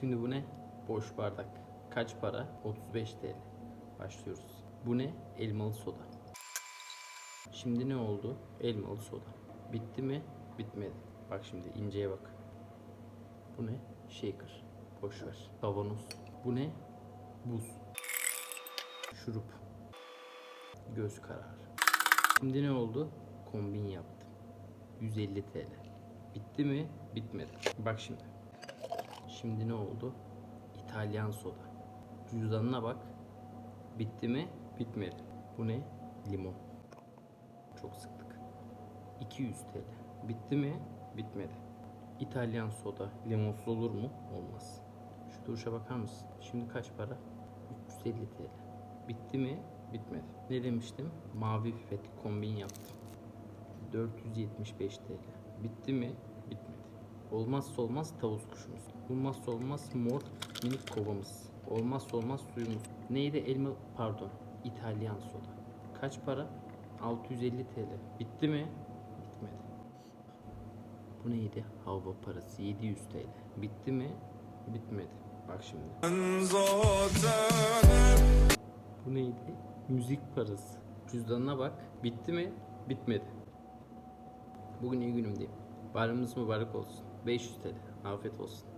Şimdi bu ne? Boş bardak. Kaç para? 35 TL. Başlıyoruz. Bu ne? Elmalı soda. Şimdi ne oldu? Elmalı soda. Bitti mi? Bitmedi. Bak şimdi inceye bak. Bu ne? Shaker. Boş ver. Kavanoz. Bu ne? Buz. Şurup. Göz kararı. Şimdi ne oldu? Kombin yaptım. 150 TL. Bitti mi? Bitmedi. Bak şimdi. Şimdi ne oldu? İtalyan soda. Cüzdanına bak. Bitti mi? Bitmedi. Bu ne? Limon. Çok sıktık. 200 TL. Bitti mi? Bitmedi. İtalyan soda limonsuz olur mu? Olmaz. Şu duruşa bakar mısın? Şimdi kaç para? 350 TL. Bitti mi? Bitmedi. Ne demiştim? Mavi pipetli kombin yaptım. 475 TL. Bitti mi? Olmazsa olmaz tavus kuşumuz. Olmazsa olmaz mor minik kovamız. Olmazsa olmaz suyumuz. Neydi? Elma pardon. İtalyan soda. Kaç para? 650 TL. Bitti mi? Bitmedi. Bu neydi? Hava parası 700 TL. Bitti mi? Bitmedi. Bak şimdi. Bu neydi? Müzik parası. Cüzdanına bak. Bitti mi? Bitmedi. Bugün iyi günümdeyim. Bayramınız mübarek olsun. 500 TL. Afiyet olsun.